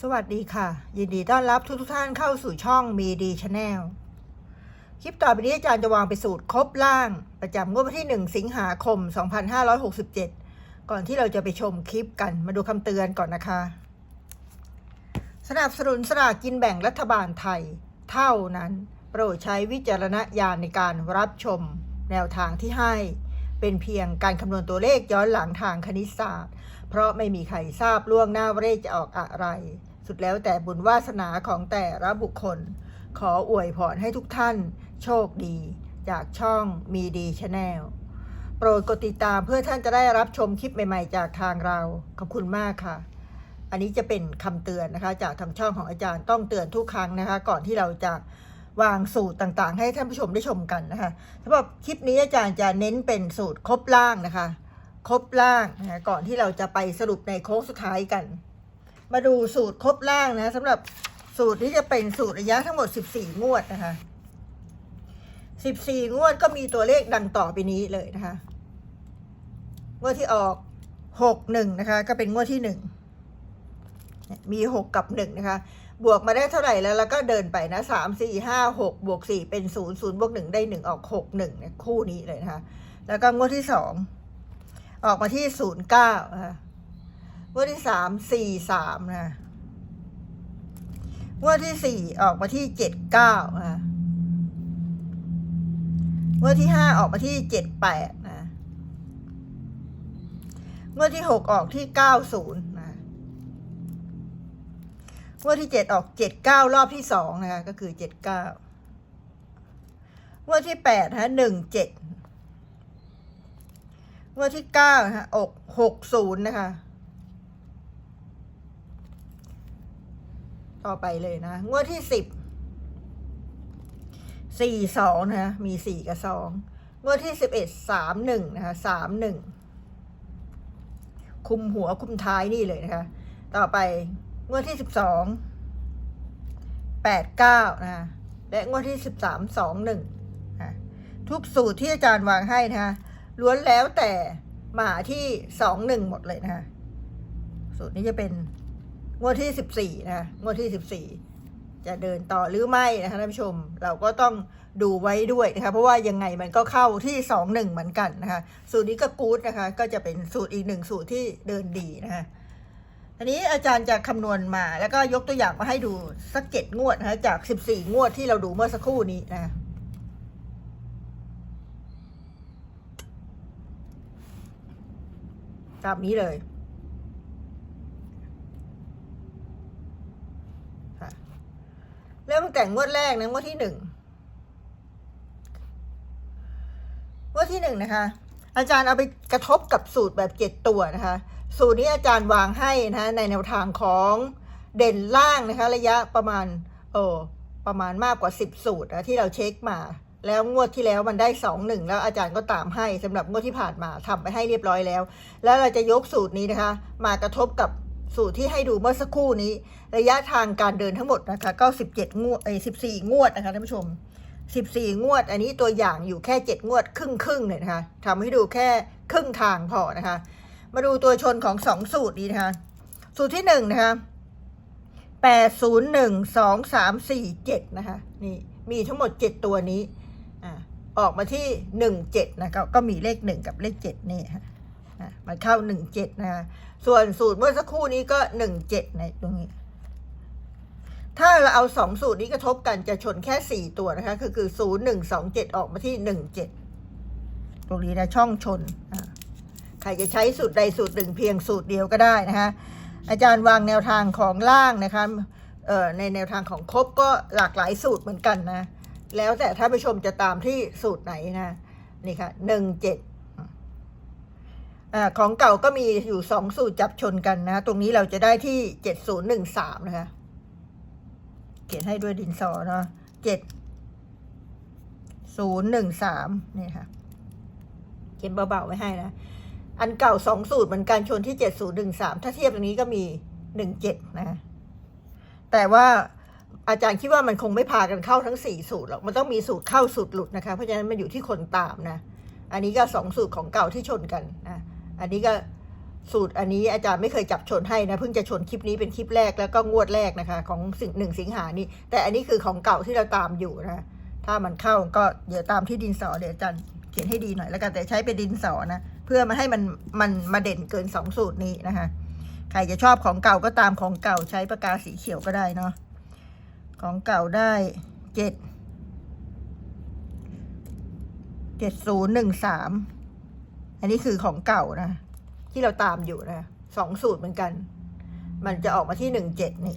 สวัสดีค่ะ ยินดีต้อนรับทุกทุกท่านเข้าสู่ช่องมีดีชาแนลคลิปต่อไปนี้อาจารย์จะวางไปสูตรครบล่าง ประจำงวดวันที่ 1 สิงหาคม 2567 ก่อนที่เราจะไปชมคลิปกันมาดูคำเตือนก่อนนะคะ สนับสนุนสลากกินแบ่งรัฐบาลไทย เท่านั้น โปรดใช้วิจารณญาณในการรับชมแนวทางที่ให้ เป็นเพียงการคำนวณตัวเลขย้อนหลังทางคณิตศาสตร์ เพราะไม่มีใครทราบล่วงหน้าว่าเลขจะออกอะไร สุดแล้วแต่บุญวาสนาของแต่ละบุคคล ขออวยพรให้ทุกท่าน โชคดี จากช่องมีดีชาแนลโปรดกดติดตามเพื่อท่านจะได้รับชมคลิปใหม่ ๆ จากทางเรา ขอบคุณมากค่ะ อันนี้จะเป็นคำเตือนนะคะ จากทางช่องของอาจารย์ต้องเตือนทุกครั้งนะคะ ก่อนที่เราจะวางสูตรต่างๆ ให้ท่านผู้ชมได้ชมกันนะคะสำหรับคลิปนี้อาจารย์จะเน้นเป็นสูตรครบล่างนะคะ ครบล่างนะก่อนที่เราจะไปสรุปในโค้งสุดท้ายกัน มาดูสูตรครบล่างนะสำหรับสูตรที่จะเป็นสูตรระยะทั้งหมด 14 งวดนะคะ 14 งวดก็มีตัวเลขดังต่อไปนี้เลยนะคะงวดที่ออก 61 นะคะ ก็เป็นงวดที่ 1 มี 6 กับ 1 นะคะ บวกมาได้เท่าไหร่แล้วแล้วก็เดินไปนะ 3 4 5 6 บวก 4 เป็น 0 0 บวก 1 ได้ 1 ออก 6 1นี่ยคู่นี้เลยนะคะ แล้วก็งวดที่ 2 ออกมาที่09นะคะงวดที่สามสี่สามนะงวดที่สี่ออกมาที่เจ็ดเก้านะงวดที่ห้าออกมาที่เจ็ดแปดนะงวดที่หกออกที่เก้าศูนย์นะงวดที่เจ็ดออกเจ็ดเก้ารอบที่สองนะคะก็คือเจ็ดเก้างวดที่แปดฮะหนึ่งเจ็ด งวดที่เก้าฮะออกหกศูนย์นะคะ ต่อไปเลยนะ งวดที่สิบสี่สองนะคะมีสี่กับสองงวดที่สิบเอ็ดสามหนึ่งนะคะสามหนึ่งคุมหัวคุมท้ายนี่เลยนะคะ ต่อไปงวดที่สิบสองแปดเก้านะคะและงวดที่สิบสามสองหนึ่งทุกสูตรที่อาจารย์วางให้นะคะ ล้วนแล้วแต่มาที่สองหนึ่งหมดเลยนะคะสูตรนี้จะเป็นงวดที่สิบสี่นะงวดที่สิบสี่จะเดินต่อหรือไม่นะคะท่านผู้ชมเราก็ต้องดูไว้ด้วยนะคะเพราะว่ายังไงมันก็เข้าที่สองหนึ่งเหมือนกันนะคะ สูตรนี้ก็กู๊ดนะคะ ก็จะเป็นสูตรอีกหนึ่งสูตรที่เดินดีนะคะอันนี้อาจารย์จะคำนวณมาแล้วก็ยกตัวอย่างมาให้ดูสักเจ็ดงวดนะคะจากสิบสี่งวดที่เราดูเมื่อสักครู่นี้นะคะ ตามนี้เลยเริ่มแต่งงวดแรกนะงวดที่หนึ่งงวดที่หนึ่งนะคะ อาจารย์เอาไปกระทบกับสูตรแบบเจ็ดตัวนะคะ สูตรนี้อาจารย์วางให้นะคะในแนวทางของเด่นล่างนะคะ ระยะประมาณเออประมาณมากกว่าสิบสูตรนะที่เราเช็คมา แล้วงวดที่แล้วมันได้สองหนึ่งแล้วอาจารย์ก็ตามให้สำหรับงวดที่ผ่านมาทำไปให้เรียบร้อยแล้ว แล้วเราจะยกสูตรนี้นะคะ มากระทบกับสูตรที่ให้ดูเมื่อสักครู่นี้ ระยะทางการเดินทั้งหมดนะคะก็สิบเจ็ดงวดไอ้สิบสี่งวดนะคะท่านผู้ชมสิบสี่งวด อันนี้ตัวอย่างอยู่แค่เจ็ดงวด ครึ่งครึ่งเลยนะคะทำให้ดูแค่ครึ่งทางพอนะคะ มาดูตัวชนของสองสูตรนี้นะคะ สูตรที่หนึ่งนะคะแปดศูนย์หนึ่งสองสามสี่เจ็ดนะคะนี่มีทั้งหมดเจ็ดตัวนี้ ออกมาที่หนึ่งเจ็ดนะคะก็มีเลขหนึ่งกับเลขเจ็ดนี่ค่ะมันเข้าหนึ่งเจ็ดนะคะส่วนสูตรเมื่อสักครู่นี้ก็หนึ่งเจ็ดในตรงนี้ ถ้าเราเอาสองสูตรนี้กระทบกันจะชนแค่สี่ตัวนะคะ คือคือศูนย์หนึ่งสองเจ็ดออกมาที่หนึ่งเจ็ดตรงนี้นะช่องชนใครจะใช้สูตรใดสูตรหนึ่งเพียงสูตรเดียวก็ได้นะคะอาจารย์วางแนวทางของล่างนะคะในแนวทางของครบก็หลากหลายสูตรเหมือนกันนะ แล้วแต่ถ้านผู้ชมจะตามที่สูตรไหนนะ นี่ค่ะหนึ่งเจ็ดของเก่าก็มีอยู่สองสูตรจับชนกันนะ ตรงนี้เราจะได้ที่เจ็ดศูนย์หนึ่งสามนะคะ เขียนให้ด้วยดินสอเนาะเจ็ดศูนย์หนึ่งสามนี่ค่ะ เขียนเบาๆไว้ให้นะ อันเก่าสองสูตรเหมือนกันชนที่เจ็ดศูนย์หนึ่งสามถ้าเทียบตรงนี้ก็มีหนึ่งเจ็ดนะ แต่ว่า อาจารย์คิดว่ามันคงไม่พากันเข้าทั้งสี่สูตรหรอก มันต้องมีสูตรเข้าสูตรหลุดนะคะ เพราะฉะนั้นมันอยู่ที่คนตามนะ อันนี้ก็สองสูตรของเก่าที่ชนกันนะ อันนี้ก็สูตรอันนี้อาจารย์ไม่เคยจับชนให้นะ เพิ่งจะชนคลิปนี้เป็นคลิปแรกแล้วก็งวดแรกนะคะ ของสิงหนึ่งสิงหานี่แต่อันนี้คือของเก่าที่เราตามอยู่นะ ถ้ามันเข้าก็เดี๋ยวตามที่ดินสอเดี๋ยวอาจารย์เขียนให้ดีหน่อยแล้วกัน แต่ใช้เป็นดินสอนะ เพื่อมาให้มันมันมาเด่นเกินสองสูตรนี้นะคะ ใครจะชอบของเก่าก็ตามของเก่าใช้ปากกาสีเขียวก็ได้เนาะ ของเก่าได้เจ็ดเจ็ดศูนย์หนึ่งสามอันนี้คือของเก่านะ ที่เราตามอยู่นะสองสูตรเหมือนกัน มันจะออกมาที่หนึ่งเจ็ดนี่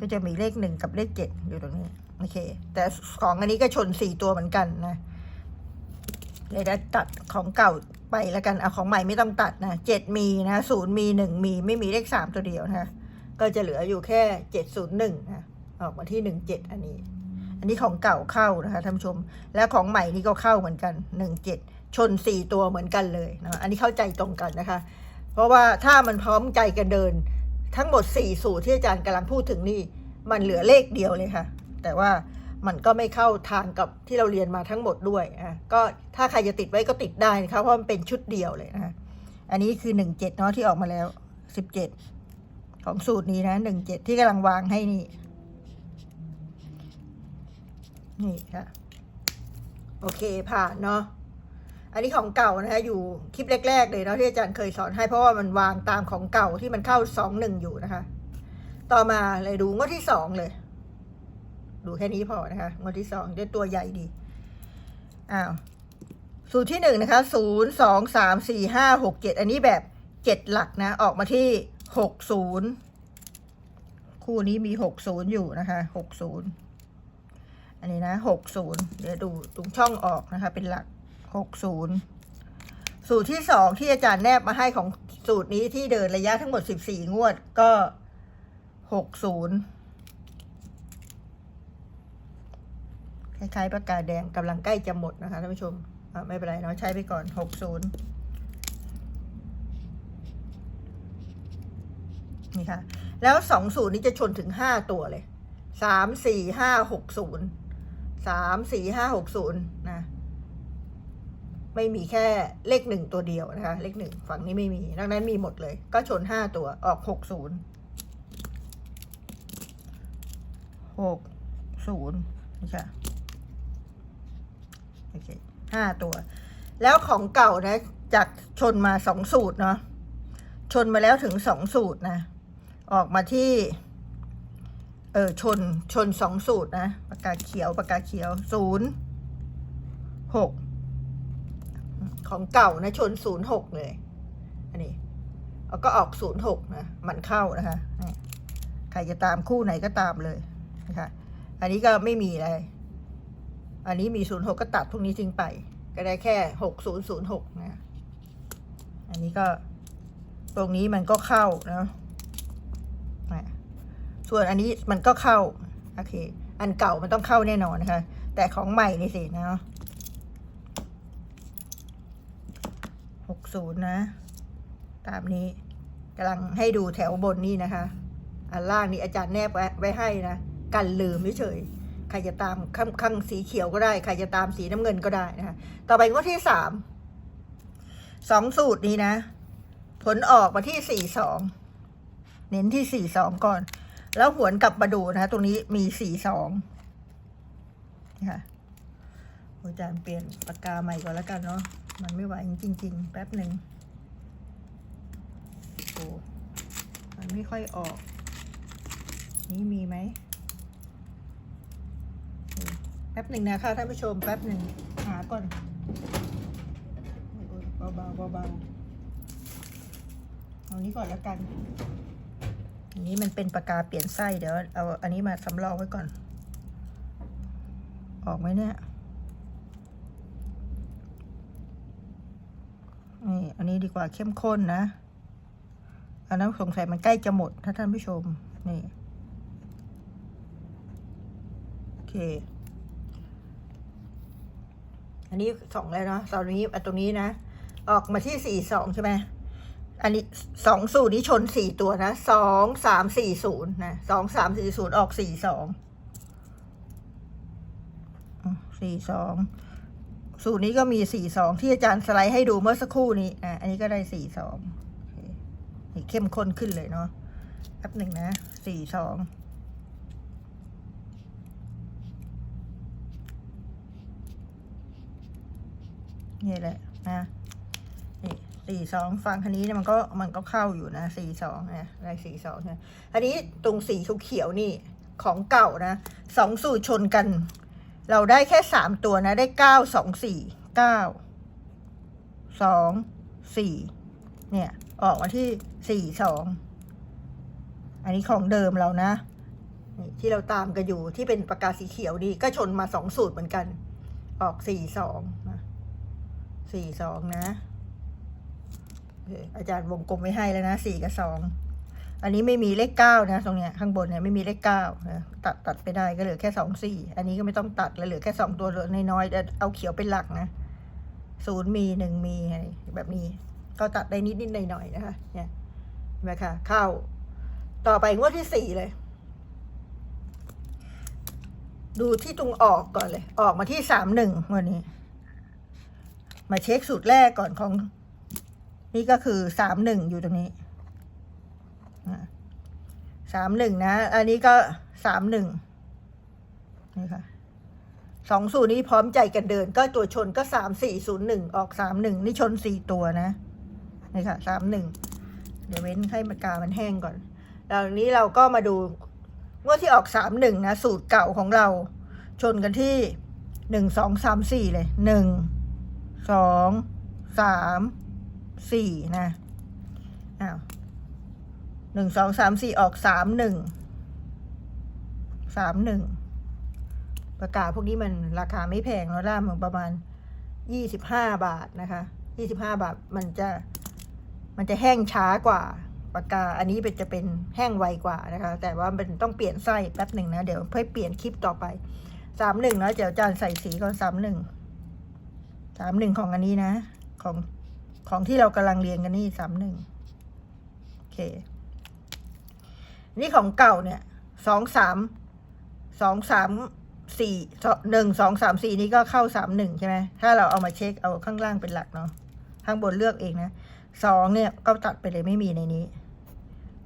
ก็จะมีเลขหนึ่งกับเลขเจ็ดอยู่ตรงนี้ โอเค แต่ของอันนี้ก็ชนสี่ตัวเหมือนกันนะเดี๋ยวจะตัดของเก่าไปแล้วกันเอาของใหม่ไม่ต้องตัดนะเจ็ดมีนะศูนย์มีหนึ่งมีไม่มีเลขสามตัวเดียวนะคะ ก็จะเหลืออยู่แค่เจ็ดศูนย์หนึ่งนะออกมาที่หนึ่งเจ็ดอันนี้ อันนี้ของเก่าเข้านะคะท่านผู้ชม แล้วของใหม่นี่ก็เข้าเหมือนกันหนึ่งเจ็ดชนสี่ตัวเหมือนกันเลยนะอันนี้เข้าใจตรงกันนะคะ เพราะว่าถ้ามันพร้อมใจกันเดิน ทั้งหมดสี่สูตรที่อาจารย์กำลังพูดถึงนี่ มันเหลือเลขเดียวเลยค่ะ แต่ว่ามันก็ไม่เข้าทางกับที่เราเรียนมาทั้งหมดด้วยอะก็ถ้าใครจะติดไว้ก็ติดได้นะคะเพราะมันเป็นชุดเดียวเลยนะคะอันนี้คือหนึ่งเจ็ดเนาะที่ออกมาแล้วสิบเจ็ด ของสูตรนี้นะหนึ่งเจ็ดที่กำลังวางให้นี่ นี่ค่ะ โอเคผ่านเนาะอันนี้ของเก่านะคะอยู่คลิปแรก ๆ เลยเนาะที่อาจารย์เคยสอนให้เพราะว่ามันวางตามของเก่าที่มันเข้าสองหนึ่งอยู่นะคะ ต่อมาเลยดูงวดที่สองเลย ดูแค่นี้พอนะคะงวดที่สองได้ตัวใหญ่ดีอ้าวสูตรที่หนึ่งนะคะศูนย์สองสามสี่ห้าหกเจ็ดอันนี้แบบเจ็ดหลักนะ ออกมาที่ หกศูนย์คู่นี้มีหกศูนย์อยู่นะคะหกศูนย์อันนี้นะหกศูนย์เดี๋ยวดูตรงช่องออกนะคะ เป็นหลักหกศูนย์สูตรที่สองที่อาจารย์แนบมาให้ของสูตรนี้ที่เดินระยะทั้งหมดสิบสี่งวดก็หกศูนย์คล้ายๆประกาศแดงกำลังใกล้จะหมดนะคะท่านผู้ชมไม่เป็นไรเนาะใช้ไปก่อนหกศูนย์ นี่ค่ะ แล้วสองสูตรนี้จะชนถึงห้าตัวเลยสามสี่ห้าหกศูนย์สามสี่ห้าหกศูนย์นะ ไม่มีแค่เลขหนึ่งตัวเดียวนะคะ เลขหนึ่งฝั่งนี้ไม่มี ดังนั้นมีหมดเลย ก็ชนห้าตัวออกหกศูนย์หกศูนย์นี่ค่ะโอเคห้าตัว แล้วของเก่านะจากชนมาสองสูตรเนาะชนมาแล้วถึงสองสูตรนะ ออกมาที่ เออชนชนสองสูตรนะปากกาเขียวปากกาเขียวศูนย์หกของเก่านะชนศูนย์หกเลย อันนี้แล้วก็ออกศูนย์หกนะมันเข้านะคะใครจะตามคู่ไหนก็ตามเลยนะคะอันนี้ก็ไม่มีอะไร อันนี้มีศูนย์หกก็ตัดพวกนี้ทิ้งไป ก็ได้แค่หกศูนย์ศูนย์หกนะ อันนี้ก็ตรงนี้มันก็เข้านะ ส่วนอันนี้มันก็เข้า โอเค อันเก่ามันต้องเข้าแน่นอนนะคะ แต่ของใหม่นี่สินะหกศูนย์นะ ตามนี้กำลังให้ดูแถวบนนี่นะคะ อันล่างนี่อาจารย์แนบไว้ให้นะ กันลืมเฉยใครจะตามข้างข้างสีเขียวก็ได้ ใครจะตามสีน้ำเงินก็ได้นะคะ ต่อไปงวดที่สามสองสูตรนี้นะ ผลออกมาที่สี่สองเน้นที่สี่สองก่อน แล้วหวนกลับมาดูนะคะตรงนี้มีสี่สองนี่ค่ะอาจารย์เปลี่ยนปากกาใหม่ก่อนแล้วกันเนาะมันไม่ไหวจริง ๆ แป๊บหนึ่งโอ้มันไม่ค่อยออก นี่มีไหมแป๊บหนึ่งนะคะท่านผู้ชมแป๊บหนึ่งหาก่อนเบาๆเบาๆเอานี้ก่อนแล้วกัน อันนี้มันเป็นปากกาเปลี่ยนไส้เดี๋ยวเอาอันนี้มาสำรองไว้ก่อน ออกไหมเนี่ยนี่อันนี้ดีกว่าเข้มข้นนะ อันนั้นสงสัยมันใกล้จะหมด ถ้าท่านผู้ชม นี่ โอเค อันนี้สองเลยเนาะตอนนี้อันตรงนี้นะ ออกมาที่สี่สองใช่ไหม อันนี้สองสูตรนี้ชนสี่ตัวนะสองสามสี่ศูนย์นะสองสามสี่ศูนย์ออกสี่สองสี่สองสูตรนี้ก็มีสี่สองที่อาจารย์สไลด์ให้ดูเมื่อสักครู่นี้อะอันนี้ก็ได้สี่สองนี่เข้มข้นขึ้นเลยเนาะแป๊บหนึ่งนะสี่สองนี่แหละนะ สี่สองฟังคันนี้เนี่ยมันก็มันก็เข้าอยู่นะสี่สองนะได้สี่สองนะอันนี้ตรงสีเขียวนี่ของเก่านะสองสูตรชนกัน เราได้แค่สามตัวนะ ได้เก้าสองสี่เก้าสองสี่เนี่ย ออกมาที่สี่สองอันนี้ของเดิมเรานะที่เราตามกันอยู่ที่เป็นปากกาสีเขียวนี่ก็ชนมาสองสูตรเหมือนกัน ออกสี่สองสี่สองนะ อาจารย์วงกลมไว้ให้แล้วนะสี่กับสองอันนี้ไม่มีเลขเก้านะ ตรงเนี้ยข้างบนเนี่ยไม่มีเลขเก้านะตัดตัดไปได้ก็เหลือแค่สองสี่อันนี้ก็ไม่ต้องตัดแล้วเหลือแค่สองตัวเลือน้อยๆเอาเขียวเป็นหลักนะศูนย์มีหนึ่งมีอะไรแบบนี้ก็ตัดได้นิดนิดหน่อยหน่อยนะคะ เนี่ยเห็นไหมคะเข้า ต่อไปงวดที่สี่เลย ดูที่ตรงออกก่อนเลย ออกมาที่สามหนึ่งวันนี้ มาเช็คสูตรแรกก่อนของ นี่ก็คือสามหนึ่งอยู่ตรงนี้สามหนึ่งนะ อันนี้ก็สามหนึ่งนี่ค่ะสองสูตรนี้พร้อมใจกันเดิน ก็ตัวชนก็สามสี่ศูนย์หนึ่งออกสามหนึ่งนี่ชนสี่ตัวนะนี่ค่ะสามหนึ่งเดี๋ยวเว้นให้มันกามันแห้งก่อนแล้วนี้เราก็มาดูงวดที่ออกสามหนึ่งนะสูตรเก่าของเรา ชนกันที่หนึ่งสองสามสี่เลยหนึ่งสองสาม สี่นะอ้าวหนึ่งสองสามสี่ออกสามหนึ่งสามหนึ่งประกาศพวกนี้มันราคาไม่แพงแล้วล่ามันประมาณยี่สิบห้าบาทนะคะยี่สิบห้าบาทมันจะมันจะแห้งช้ากว่าปากกา อันนี้เป็นจะเป็นแห้งไวกว่านะคะ แต่ว่ามันต้องเปลี่ยนไส้แป๊บหนึ่งนะ เดี๋ยวเพื่อเปลี่ยนคลิปต่อไปสามหนึ่งแล้วเดี๋ยวจารย์ใส่สีก่อนสามหนึ่งสามหนึ่งของอันนี้นะ ของ ของที่เรากำลังเรียนกันนี่สามหนึ่งโอเค นี่ของเก่าเนี่ยสองสามสองสามสี่หนึ่งสองสามสี่นี่ก็เข้าสามหนึ่งใช่ไหมถ้าเราเอามาเช็คเอาข้างล่างเป็นหลักเนาะข้างบนเลือกเองนะสองเนี่ยก็ตัดไปเลยไม่มีในนี้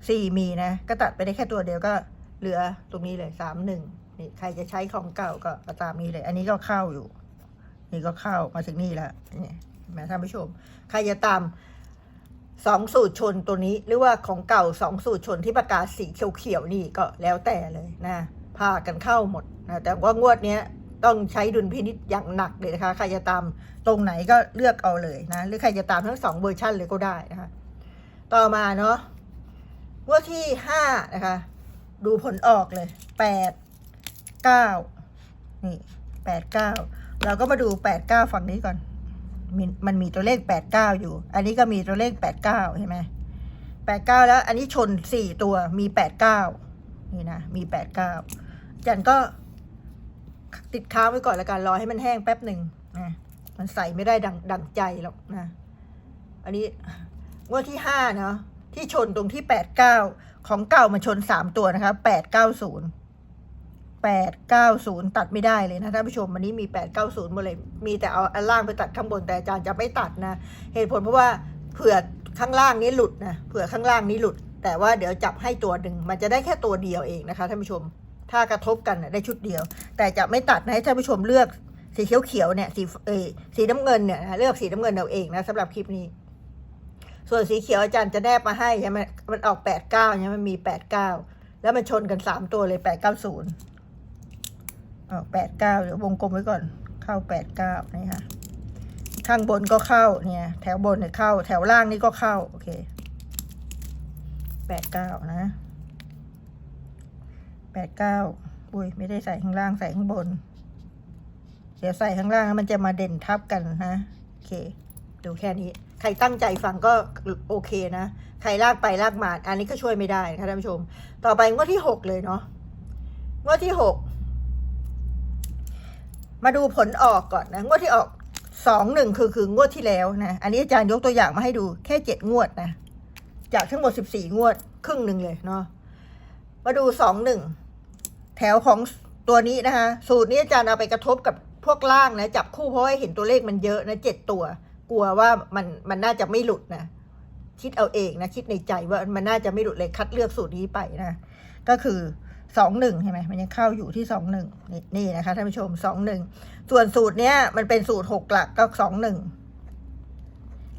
สี่มีนะ ก็ตัดไปได้แค่ตัวเดียวก็เหลือตรงนี้เลยสามหนึ่งนี่ใครจะใช้ของเก่าก็ตามนี้เลย อันนี้ก็เข้าอยู่ นี่ก็เข้ามาถึงนี่แล้วนี่ เห็นไหมท่านผู้ชม ใครจะตามสองสูตรชนตัวนี้ หรือว่าของเก่าสองสูตรชนที่ประกาศสีเขียวๆนี่ก็แล้วแต่เลยนะพากันเข้าหมดนะแต่ว่างวดเนี้ยต้องใช้ดุลพินิจอย่างหนักเลยนะคะ ใครจะตามตรงไหนก็เลือกเอาเลยนะ หรือใครจะตามทั้งสองเวอร์ชันเลยก็ได้นะคะ ต่อมาเนาะงวดที่ห้านะคะ ดูผลออกเลยแปดเก้านี่แปดเก้าเราก็มาดูแปดเก้าฝั่งนี้ก่อน มมันมีตัวเลขแปดเก้าอยู่ อันนี้ก็มีตัวเลขแปดเก้าใช่ไหมแปดเก้าแล้ว อันนี้ชนสี่ตัวมีแปดเก้านี่นะมีแปดเก้าจันก็ติดค้างไว้ก่อนแล้วกันรอให้มันแห้งแป๊บหนึ่งนะมันใส่ไม่ได้ดังดังใจหรอกนะ อันนี้งวดที่ห้าเนาะที่ชนตรงที่แปดเก้าของเก่ามันชนสามตัวนะคะแปดเก้าศูนย์ แปดเก้าศูนย์ตัดไม่ได้เลยนะท่านผู้ชมวันนี้มีแปดเก้าศูนย์หมดเลย มีแต่เอาอันล่างไปตัดข้างบนแต่อาจารย์จะไม่ตัดนะ เหตุผลเพราะว่าเผื่อข้างล่างนี้หลุดนะเผื่อข้างล่างนี้หลุด แต่ว่าเดี๋ยวจับให้ตัวหนึ่งมันจะได้แค่ตัวเดียวเองนะคะท่านผู้ชม ถ้ากระทบกันน่ะได้ชุดเดียว แต่จะไม่ตัดนะให้ท่านผู้ชมเลือกสีเขียวเขียวเนี่ยสีเออสีน้ำเงินเนี่ยเลือกสีน้ำเงินเอาเองนะสำหรับคลิปนี้ ส่วนสีเขียวอาจารย์จะแนบมาให้ใช่ไหมมันออกแปดเก้าใช่ไหมมันมีแปดเก้าแล้วมันชนกันสามตัวเลยแปดเก้าศูนย์ แปดเก้าเดี๋ยววงกลมไว้ก่อน เข้าแปดเก้านี่ค่ะ ข้างบนก็เข้าเนี่ย แถวบนเนี่ยเข้า แถวล่างนี่ก็เข้า โอเคแปดเก้านะแปดเก้าอุ้ยไม่ได้ใส่ข้างล่างใส่ข้างบน เดี๋ยวใส่ข้างล่างมันจะมาเด่นทับกันนะ โอเค ดูแค่นี้ ใครตั้งใจฟังก็โอเคนะ ใครลากไปลากมา อันนี้ก็ช่วยไม่ได้นะคะท่านผู้ชม ต่อไปงวดที่หกเลยเนาะ งวดที่หก มาดูผลออกก่อนนะ งวดที่ออกสองหนึ่งคือคืองวดที่แล้วนะ อันนี้อาจารย์ยกตัวอย่างมาให้ดูแค่เจ็ดงวดนะ จากทั้งหมดสิบสี่งวด ครึ่งหนึ่งเลยเนาะ มาดูสองหนึ่งแถวของตัวนี้นะคะ สูตรนี้อาจารย์เอาไปกระทบกับพวกล่างนะ จับคู่เพราะว่าเห็นตัวเลขมันเยอะนะเจ็ดตัว กลัวว่ามันมันน่าจะไม่หลุดนะ คิดเอาเองนะ คิดในใจว่ามันน่าจะไม่หลุดเลยคัดเลือกสูตรนี้ไปนะ ก็คือ สองหนึ่งใช่ไหมมันยังเข้าอยู่ที่สองหนึ่งนี่นี่นะคะท่านผู้ชมสองหนึ่งส่วนสูตรเนี้ยมันเป็นสูตรหกหลักก็สองหนึ่ง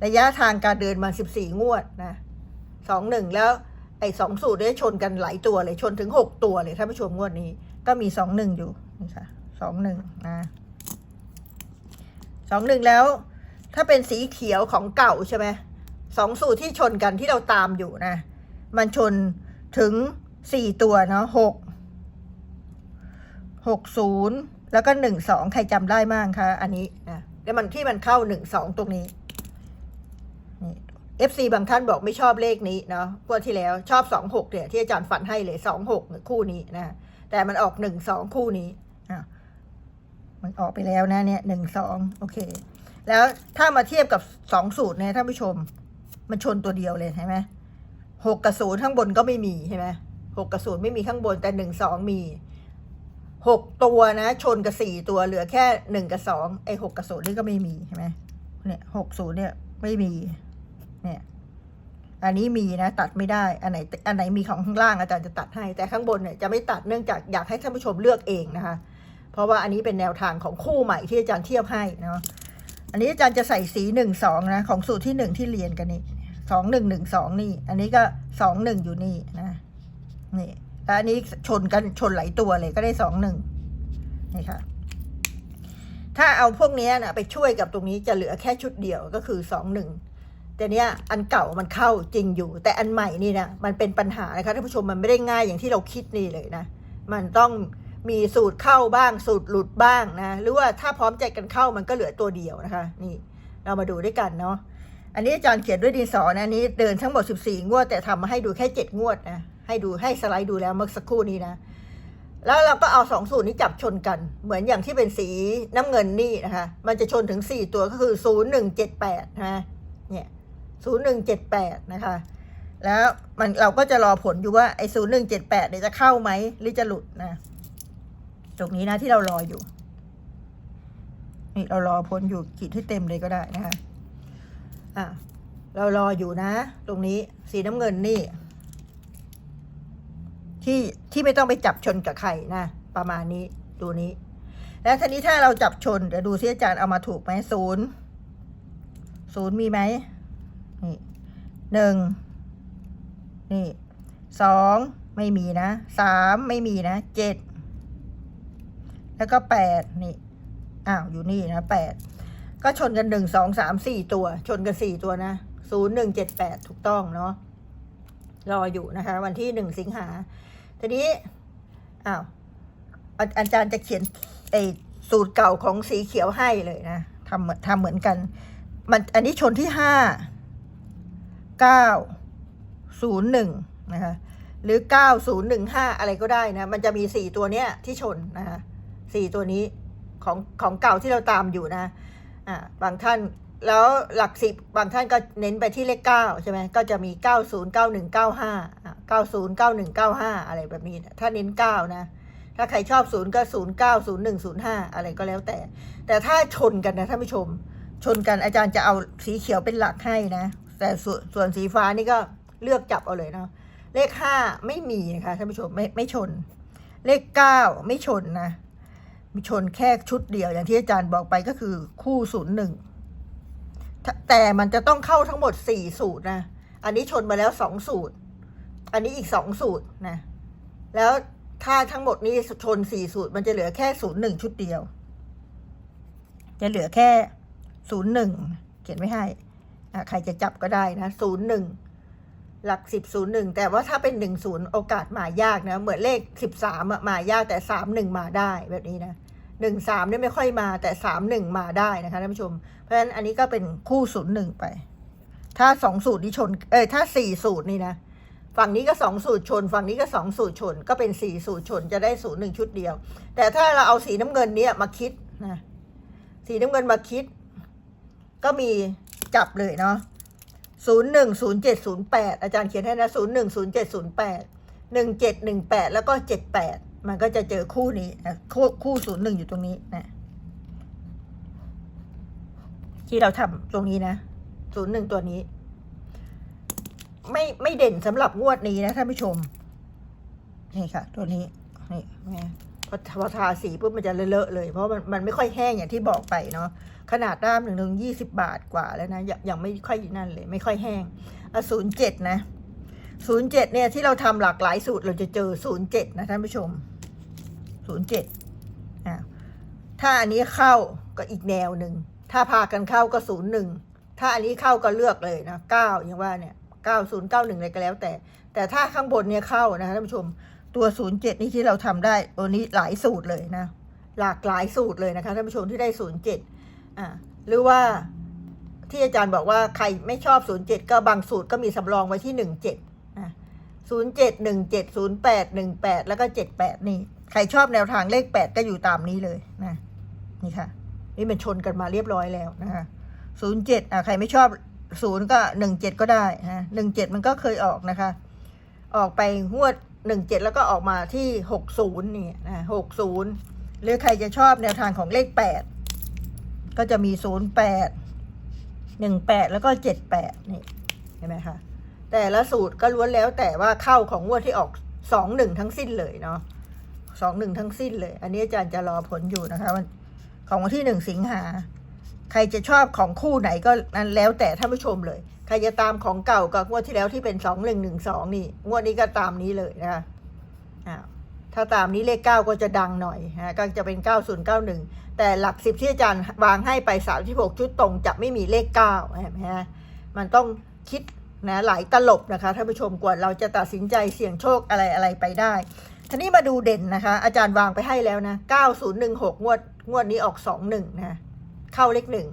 ระยะทางการเดินมาสิบสี่งวดนะสองหนึ่งแล้วไอ้สองสูตรได้ชนกันหลายตัวเลยชนถึงหกตัวเลยท่านผู้ชมงวดนี้ ก็มีสองหนึ่งอยู่นี่ค่ะสองหนึ่งนะสองหนึ่งแล้ว ถ้าเป็นสีเขียวของเก่าใช่ไหมสองสูตรที่ชนกันที่เราตามอยู่นะ มันชนถึงสี่ตัวเนาะหก หกศูนย์แล้วก็หนึ่งสองใครจำได้มั่งคะอันนี้นะแล้วมันที่มันเข้าหนึ่งสองตรงนี้นี่ FC บางท่านบอกไม่ชอบเลขนี้เนาะงวดที่แล้วชอบสองหกเนี่ยที่อาจารย์ฝันให้เลยสองหกคู่นี้นะแต่มันออกหนึ่งสองคู่นี้อะมันออกไปแล้วนะเนี่ยหนึ่งสองโอเค แล้วถ้ามาเทียบกับสองสูตรเนี่ยท่านผู้ชม มันชนตัวเดียวเลยใช่ไหมหกกับศูนย์ข้างบนก็ไม่มีใช่ไหมหกกับศูนย์ไม่มีข้างบนแต่หนึ่งสองมี หกตัวนะ ชนกับสี่ตัวเหลือแค่หนึ่งกับสองไอ้หกกับศูนย์นี่ก็ไม่มีใช่ไหมเนี่ยหกศูนย์เนี่ยไม่มี เนี่ย อันนี้มีนะ ตัดไม่ได้ อันไหน อันไหนมีของข้างล่างอาจารย์จะตัดให้ แต่ข้างบนเนี่ยจะไม่ตัดเนื่องจากอยากให้ท่านผู้ชมเลือกเองนะคะ เพราะว่าอันนี้เป็นแนวทางของคู่ใหม่ที่อาจารย์เทียบให้เนาะ อันนี้อาจารย์จะใส่สีหนึ่งสองนะของสูตรที่หนึ่งที่เรียนกันนี่สองหนึ่งหนึ่งสองนี่ อันนี้ก็สองหนึ่งอยู่นี่นะ นี่ แล้วอันนี้ชนกันชนหลายตัวเลยก็ได้สองหนึ่งนี่ค่ะ ถ้าเอาพวกนี้นะไปช่วยกับตรงนี้จะเหลือแค่ชุดเดียวก็คือสองหนึ่งแต่เนี้ยอันเก่ามันเข้าจริงอยู่ แต่อันใหม่นี่นะมันเป็นปัญหานะคะท่านผู้ชมมันไม่ได้ง่ายอย่างที่เราคิดนี่เลยนะ มันต้องมีสูตรเข้าบ้างสูตรหลุดบ้างนะหรือว่าถ้าพร้อมใจกันเข้ามันก็เหลือตัวเดียวนะคะ นี่เรามาดูด้วยกันเนาะอันนี้อาจารย์เขียนด้วยดินสอนะอันนี้เดินทั้งหมด 14 งวด แต่ทำมาให้ดูแค่ 7 งวดนะ ให้ดูให้สไลด์ดูแล้วเมื่อสักครู่นี้นะ แล้วเราก็เอาสองสูตรนี้จับชนกัน เหมือนอย่างที่เป็นสีน้ำเงินนี่นะคะ มันจะชนถึง4ตัวก็คือ0178นะเนี่ย0178นะคะ แล้วมันเราก็จะรอผลอยู่ว่าไอ้0178เนี่ยจะเข้าไหมหรือจะหลุดนะ ตรงนี้นะที่เรารออยู่ นี่เรารอผลอยู่ขีดให้เต็มเลยก็ได้นะคะ อะเรารออยู่นะ ตรงนี้สีน้ำเงินนี่ ที่ที่ไม่ต้องไปจับชนกับใครนะ ประมาณนี้ดูนี้ แล้วทีนี้ถ้าเราจับชนเดี๋ยวดูซิอาจารย์เอามาถูกไหมศูนย์ศูนย์มีไหมนี่หนึ่งนี่สองไม่มีนะสามไม่มีนะเจ็ดแล้วก็แปดนี่อ้าวอยู่นี่นะแปดก็ชนกันหนึ่งสองสามสี่ตัว ชนกันสี่ตัวนะศูนย์หนึ่งเจ็ดแปดถูกต้องเนาะรออยู่นะคะ วันที่หนึ่งสิงหา ทีนี้อ้าวอาอาจารย์จะเขียนไอสูตรเก่าของสีเขียวให้เลยนะทำเหมือนทำเหมือนกัน มันอันนี้ชนที่ห้าเก้าศูนย์หนึ่งนะคะหรือเก้าศูนย์หนึ่งห้าอะไรก็ได้นะ มันจะมีสี่ตัวเนี้ยที่ชนนะคะสี่ตัวนี้ของของเก่าที่เราตามอยู่นะอ่าบางท่าน แล้วหลักสิบบางท่านก็เน้นไปที่เลขเก้าใช่ไหมก็จะมีเก้าศูนย์เก้าหนึ่งเก้าห้าเก้าศูนย์เก้าหนึ่งเก้าห้าอะไรแบบนี้ ถ้าเน้นเก้านะ ถ้าใครชอบศูนย์ก็ศูนย์เก้าศูนย์หนึ่งศูนย์ห้าอะไรก็แล้วแต่ แต่ถ้าชนกันนะท่านผู้ชม ชนกันอาจารย์จะเอาสีเขียวเป็นหลักให้นะ แต่ส่วนส่วนสีฟ้านี่ก็เลือกจับเอาเลยเนาะ เลขห้าไม่มีนะคะท่านผู้ชมไม่ไม่ชน เลขเก้าไม่ชนนะ มีชนแค่ชุดเดียวอย่างที่อาจารย์บอกไปก็คือคู่ศูนย์หนึ่ง แต่มันจะต้องเข้าทั้งหมดสี่สูตรนะ อันนี้ชนมาแล้วสองสูตร อันนี้อีกสองสูตรนะ แล้วถ้าทั้งหมดนี้ชนสี่สูตร มันจะเหลือแค่ศูนย์หนึ่งชุดเดียว จะเหลือแค่ศูนย์หนึ่งเขียนไม่ให้ใครจะจับก็ได้นะศูนย์หนึ่งหลักสิบศูนย์หนึ่งแต่ว่าถ้าเป็นหนึ่งศูนย์โอกาสมายากนะ เหมือนเลขสิบสามมายากแต่สามหนึ่งมาได้แบบนี้นะ หนึ่งสามเนี่ยไม่ค่อยมาแต่สามหนึ่งมาได้นะคะท่านผู้ชม เพราะฉะนั้นอันนี้ก็เป็นคู่ศูนย์หนึ่งไป ถ้าสองสูตรนี้ชน เอ้ยถ้าสี่สูตรนี่นะ ฝั่งนี้ก็สองสูตรชน ฝั่งนี้ก็สองสูตรชน ก็เป็นสี่สูตรชนจะได้ศูนย์หนึ่งชุดเดียว แต่ถ้าเราเอาสีน้ำเงินเนี้ยมาคิดนะสีน้ำเงินมาคิด ก็มีจับเลยเนาะศูนย์หนึ่งศูนย์เจ็ดศูนย์แปดอาจารย์เขียนให้นะศูนย์หนึ่งศูนย์เจ็ดศูนย์แปดหนึ่งเจ็ดหนึ่งแปดแล้วก็เจ็ดแปด มันก็จะเจอคู่นี้คู่คู่ศูนย์หนึ่งอยู่ตรงนี้นะที่เราทำตรงนี้นะศูนย์หนึ่งตัวนี้ ไม่ไม่เด่นสำหรับงวดนี้นะท่านผู้ชม นี่ค่ะ ตัวนี้นี่แม่พอพอทาสีปุ๊บมันจะเลอะๆเลย เพราะมันมันไม่ค่อยแห้งอย่างที่บอกไปเนาะขนาดด้ามหนึ่งหนึ่งยี่สิบาทกว่าแล้วนะยังยังไม่ค่อยนั่นเลย ไม่ค่อยแห้งอะศูนย์เจ็ดนะศูนย์เจ็ดเนี่ยที่เราทำหลากหลายสูตรเราจะเจอศูนย์เจ็ดนะท่านผู้ชม ศูนย์เจ็ดถ้าอันนี้เข้าก็อีกแนวหนึ่ง ถ้าพากันเข้าก็ศูนย์หนึ่ง ถ้าอันนี้เข้าก็เลือกเลยนะเก้าอย่างว่าเนี่ยเก้าศูนย์เก้าหนึ่งอะไรก็แล้วแต่ แต่ถ้าข้างบนเนี่ยเข้านะคะท่านผู้ชม ตัว07นี่ที่เราทำได้ตัวนี้หลายสูตรเลยนะ หลากหลายสูตรเลยนะคะท่านผู้ชมที่ได้07อ่าหรือว่าที่อาจารย์บอกว่าใครไม่ชอบ 07 ก็บางสูตรก็มีสำรองไว้ที่ 17อะ07 17 08 18 แล้วก็ 78 นี่ ใครชอบแนวทางเลข8ก็อยู่ตามนี้เลยนะ นี่ค่ะ นี่มันชนกันมาเรียบร้อยแล้วนะคะ07อะใครไม่ชอบ0ก็17ก็ได้นะ17มันก็เคยออกนะคะ ออกไปงวดหนึ่งเจ็ดแล้วก็ออกมาที่หกศูนย์นี่นะหกศูนย์หรือใครจะชอบแนวทางของเลขแปดก็จะมีศูนย์แปดหนึ่งแปดแล้วก็เจ็ดแปดนี่เห็นไหมคะแต่ละสูตรก็ล้วนแล้วแต่ว่าเข้าของงวดที่ออกสองหนึ่งทั้งสิ้นเลยเนาะ สองหนึ่งทั้งสิ้นเลย อันนี้อาจารย์จะรอผลอยู่นะคะวันของวันที่หนึ่งสิงหา ใครจะชอบของคู่ไหนก็นั้นแล้วแต่ท่านผู้ชมเลย ใครจะตามของเก่ากับงวดที่แล้วที่เป็นสองหนึ่งหนึ่งสองนี่ งวดนี้ก็ตามนี้เลยนะคะอ้าวถ้าตามนี้เลขเก้าก็จะดังหน่อยนะก็จะเป็นเก้าศูนย์เก้าหนึ่งแต่หลักสิบที่อาจารย์วางให้ไปสามที่หกชุดตรงจะไม่มีเลขเก้าเห็นไหมฮะมันต้องคิดนะหลายตลบนะคะท่านผู้ชมกว่าเราจะตัดสินใจเสี่ยงโชคอะไรอะไรไปได้ ทีนี้มาดูเด่นนะคะ อาจารย์วางไปให้แล้วนะ 9016 งวด งวดนี้ออก 21 นะ เข้าเลขหนึ่ง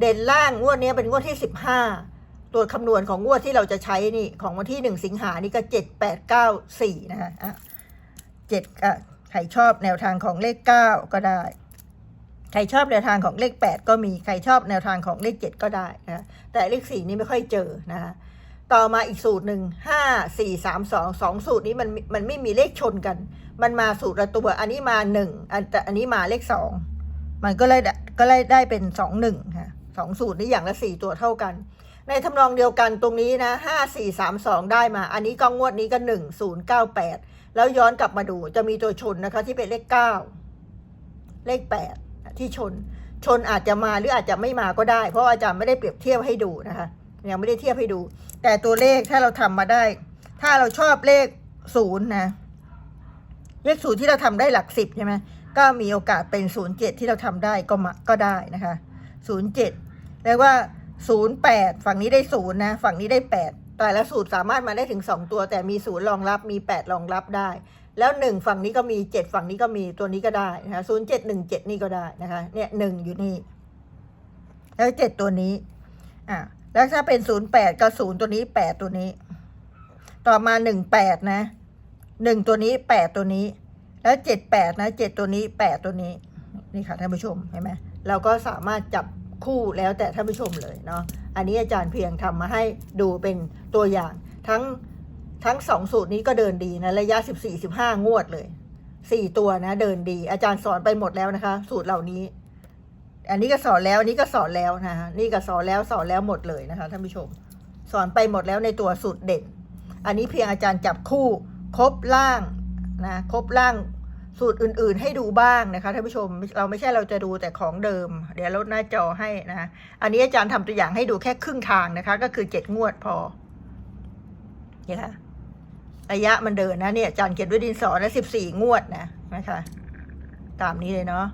เด่นล่างงวดนี้เป็นงวดที่ 15 ตัวคำนวณของงวดที่เราจะใช้นี่ ของวันที่ 1 สิงหานี่ก็ 7 8 9 4 นะคะอะ7อะใครชอบแนวทางของเลข 9 ก็ได้ ใครชอบแนวทางของเลข 8 ก็มี ใครชอบแนวทางของเลข 7 ก็ได้นะ แต่เลข 4 นี่ไม่ค่อยเจอนะคะ ต่อมาอีกสูตรหนึ่งห้าสี่สามสองสองสูตรนี้มันมันไม่มีเลขชนกัน มันมาสูตรละตัว อันนี้มาหนึ่งอันแต่อันนี้มาเลขสองมันก็เลยก็เลยได้เป็นสองหนึ่งค่ะสองสูตรนี้อย่างละสี่ตัวเท่ากัน ในทำนองเดียวกันตรงนี้นะห้าสี่สามสองได้มา อันนี้ก็งวดนี้ก็หนึ่งศูนย์เก้าแปดแล้วย้อนกลับมาดูจะมีตัวชนนะคะที่เป็นเลขเก้าเลขแปดที่ชน ชนอาจจะมาหรืออาจจะไม่มาก็ได้ เพราะอาจารย์ไม่ได้เปรียบเทียบให้ดูนะคะยังไม่ได้เทียบให้ดู แต่ตัวเลขถ้าเราทำมาได้ ถ้าเราชอบเลขศูนย์นะ เลขศูนย์ที่เราทำได้หลักสิบใช่ไหมก็มีโอกาสเป็นศูนย์เจ็ดที่เราทำได้ก็มาก็ได้นะคะศูนย์เจ็ดเรียกว่าศูนย์แปดฝั่งนี้ได้ศูนย์นะ ฝั่งนี้ได้แปดแต่ละสูตรสามารถมาได้ถึงสองตัว แต่มีศูนย์รองรับมีแปดรองรับได้ แล้วหนึ่งฝั่งนี้ก็มีเจ็ดฝั่งนี้ก็มีตัวนี้ก็ได้นะคะศูนย์เจ็ดหนึ่งเจ็ดนี่ก็ได้นะคะ เนี่ยหนึ่งอยู่นี่แล้วเจ็ดตัวนี้อะ แล้วถ้าเป็นศูนย์แปดก็ศูนย์ตัวนี้แปดตัวนี้ ต่อมาหนึ่งแปดนะหนึ่งตัวนี้แปดตัวนี้ แล้วเจ็ดแปดนะเจ็ดตัวนี้แปดตัวนี้ นี่ค่ะท่านผู้ชมเห็นไหมเราก็สามารถจับคู่แล้วแต่ท่านผู้ชมเลยเนาะอันนี้อาจารย์เพียงทำมาให้ดูเป็นตัวอย่าง ทั้งทั้งสองสูตรนี้ก็เดินดีนะระยะสิบสี่สิบห้างวดเลยสี่ตัวนะเดินดี อาจารย์สอนไปหมดแล้วนะคะ สูตรเหล่านี้ อันนี้ก็สอนแล้ว อันนี้ก็สอนแล้วนะคะนี่ก็สอนแล้วสอนแล้วหมดเลยนะคะท่านผู้ชม สอนไปหมดแล้วในตัวสูตรเด่น อันนี้เพียงอาจารย์จับคู่ครบล่างนะครบล่างสูตรอื่น ๆ ให้ดูบ้างนะคะท่านผู้ชมเราไม่ใช่เราจะดูแต่ของเดิม เดี๋ยวลดหน้าจอให้นะอันนี้อาจารย์ทำตัวอย่างให้ดูแค่ครึ่งทางนะคะ ก็คือเจ็ดงวดพอเนี่ยค่ะระยะมันเดินนะเนี่ยอาจารย์เขียนด้วยดินสอนะสิบสี่งวดนะนะคะ ตามนี้เลยเนาะ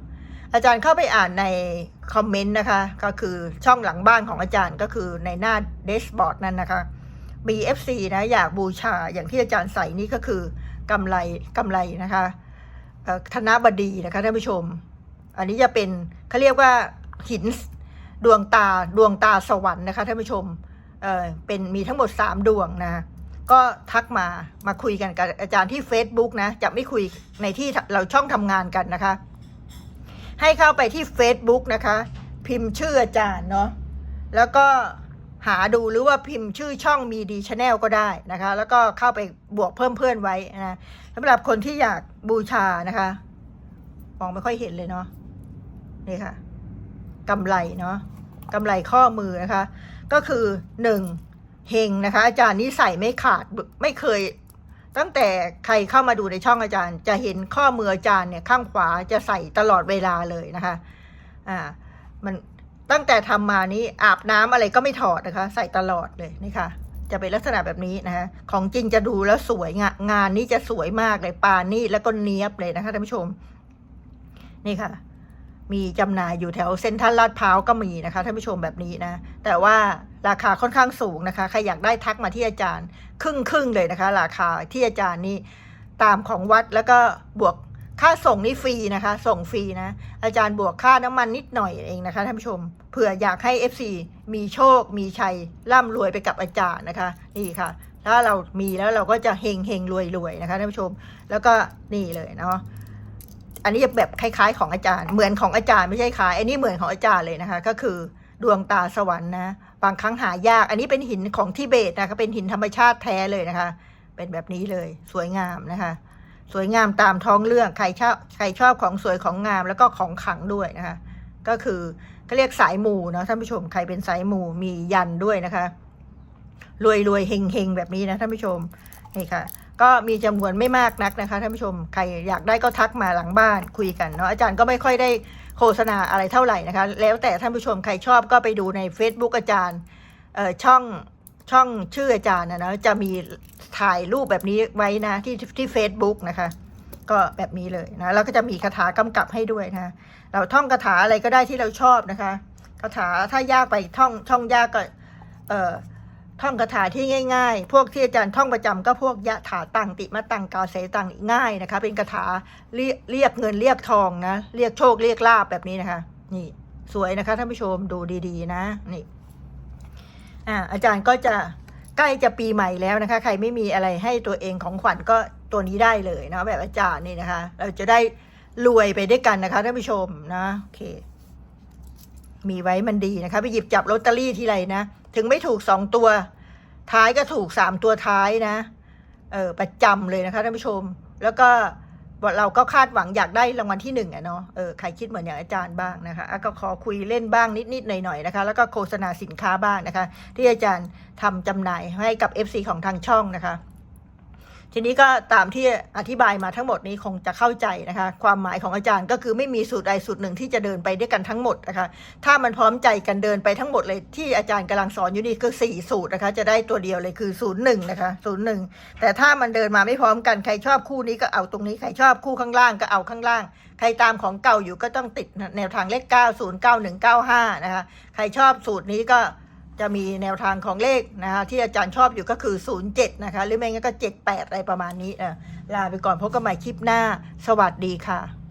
อาจารย์เข้าไปอ่านในคอมเมนต์นะคะ ก็คือช่องหลังบ้านของอาจารย์ก็คือในหน้าเดชบอร์ดนั่นนะคะ BFC นะอยากบูชาอย่างที่อาจารย์ใส่นี่ก็คือกำไรกำไรนะคะธนบดีนะคะท่านผู้ชม อันนี้จะเป็นเขาเรียกว่าหินดวงตาดวงตาสวรรค์นะคะท่านผู้ชมเอ่อเป็นมีทั้งหมด 3 ดวงนะก็ทักมามาคุยกันกับอาจารย์ที่ Facebook นะจะไม่คุยในที่เราช่องทำงานกันนะคะ ให้เข้าไปที่ Facebook นะคะ พิมพ์ชื่ออาจารย์เนาะแล้วก็หาดูหรือว่าพิมพ์ชื่อช่องมีดีชาแนลก็ได้นะคะ แล้วก็เข้าไปบวกเพิ่มเพื่อนไว้นะสำหรับคนที่อยากบูชานะคะมองไม่ค่อยเห็นเลยเนาะนี่ค่ะกำไรเนาะกำไรข้อมือนะคะ ก็คือหนึ่งเฮงนะคะ อาจารย์นี่ใส่ไม่ขาดไม่เคย ตั้งแต่ใครเข้ามาดูในช่องอาจารย์ จะเห็นข้อมืออาจารย์เนี่ยข้างขวาจะใส่ตลอดเวลาเลยนะคะอ่ามันตั้งแต่ทำมานี้อาบน้ำอะไรก็ไม่ถอดนะคะ ใส่ตลอดเลยนี่ค่ะ จะเป็นลักษณะแบบนี้นะคะของจริงจะดูแล้วสวยงะงานนี้จะสวยมากเลยปานนี่แล้วก็เนี้ยบเลยนะคะท่านผู้ชม นี่ค่ะ มีจำหน่ายอยู่แถวเซ็นทรัลลาดพร้าวก็มีนะคะท่านผู้ชมแบบนี้นะ แต่ว่าราคาค่อนข้างสูงนะคะใครอยากได้ทักมาที่อาจารย์ ครึ่งครึ่งเลยนะคะ ราคาที่อาจารย์นี่ตามของวัดแล้วก็บวกค่าส่งนี่ฟรีนะคะ ส่งฟรีนะ อาจารย์บวกค่าน้ำมันนิดหน่อยเองนะคะท่านผู้ชมเผื่ออยากให้ FC มีโชค มีชัยร่ำรวยไปกับอาจารย์นะคะ นี่ค่ะ ถ้าเรามีแล้วเราก็จะเฮงเฮงรวยรวยนะคะท่านผู้ชม แล้วก็นี่เลยเนาะ อันนี้แบบคล้ายๆ ของอาจารย์ เหมือนของอาจารย์ไม่ใช่คล้ายอันนี้เหมือนของอาจารย์เลยนะคะ ก็คือดวงตาสวรรค์นะบางครั้งหายาก อันนี้เป็นหินของทิเบตนะคะเป็นหินธรรมชาติแท้เลยนะคะ เป็นแบบนี้เลยสวยงามนะคะ สวยงามตามท้องเรื่องใครชอบใครชอบของสวยของงามแล้วก็ของขลังด้วยนะคะ ก็คือเขาเรียกสายมูเนาะท่านผู้ชมใครเป็นสายมูมียันด้วยนะคะรวยรวยเฮงเฮงแบบนี้นะท่านผู้ชมนี่ค่ะ ก็มีจำนวนไม่มากนักนะคะท่านผู้ชมใครอยากได้ก็ทักมาหลังบ้านคุยกันเนาะอาจารย์ก็ไม่ค่อยได้โฆษณาอะไรเท่าไหร่นะคะ แล้วแต่ท่านผู้ชมใครชอบก็ไปดูใน Facebook อาจารย์ช่องช่องชื่ออาจารย์นะนะจะมีถ่ายรูปแบบนี้ไว้นะที่ที่ Facebook นะคะ ก็แบบนี้เลยนะแล้วก็จะมีคาถากำกับให้ด้วยนะเราท่องคาถาอะไรก็ได้ที่เราชอบนะคะคาถาถ้ายากไปท่องช่องยากก็เอ่อ ท่องคาถาที่ง่ายๆ พวกที่อาจารย์ท่องประจำก็พวกยะถาตังติมะตังกาเสตังง่ายนะคะ เป็นคาถาเรียกเรียกเงินเรียกทองนะ เรียกโชคเรียกลาบแบบนี้นะคะ นี่สวยนะคะท่านผู้ชมดูดีๆ นะนี่อ่าอาจารย์ก็จะใกล้จะปีใหม่แล้วนะคะ ใครไม่มีอะไรให้ตัวเองของขวัญก็ตัวนี้ได้เลยนะแบบอาจารย์นี่นะคะ เราจะได้รวยไปด้วยกันนะคะท่านผู้ชมนะโอเค มีไว้มันดีนะคะ ไปหยิบจับลอตเตอรี่ทีไรนะ ถึงไม่ถูกสองตัว ท้ายก็ถูกสามตัวท้ายนะ เออประจำเลยนะคะท่านผู้ชม แล้วก็เราก็คาดหวังอยากได้รางวัลที่หนึ่งอะเนาะ เออใครคิดเหมือนอย่างอาจารย์บ้างนะคะก็ขอคุยเล่นบ้างนิดๆหน่อยๆนะคะ แล้วก็โฆษณาสินค้าบ้างนะคะ ที่อาจารย์ทำจำหน่ายให้กับ FC ของทางช่องนะคะ ทีนี้ก็ตามที่อธิบายมาทั้งหมดนี้คงจะเข้าใจนะคะ ความหมายของอาจารย์ก็คือไม่มีสูตรใดสูตรหนึ่งที่จะเดินไปด้วยกันทั้งหมดนะคะ ถ้ามันพร้อมใจกันเดินไปทั้งหมดเลยที่อาจารย์กำลังสอนอยู่นี่คือสี่สูตรนะคะ จะได้ตัวเดียวเลยคือศูนย์หนึ่งนะคะศูนย์หนึ่งแต่ถ้ามันเดินมาไม่พร้อมกันใครชอบคู่นี้ก็เอาตรงนี้ใครชอบคู่ข้างล่างก็เอาข้างล่าง ใครตามของเก่าอยู่ก็ต้องติดแนวทางเลข9 0 9 1 9 5นะคะใครชอบสูตรนี้ก็ จะมีแนวทางของเลขนะคะที่อาจารย์ชอบอยู่ก็คือ 07 นะคะ หรือไม่งั้นก็ 78 อะไรประมาณนี้อะลาไปก่อนพบกันใหม่คลิปหน้า สวัสดีค่ะ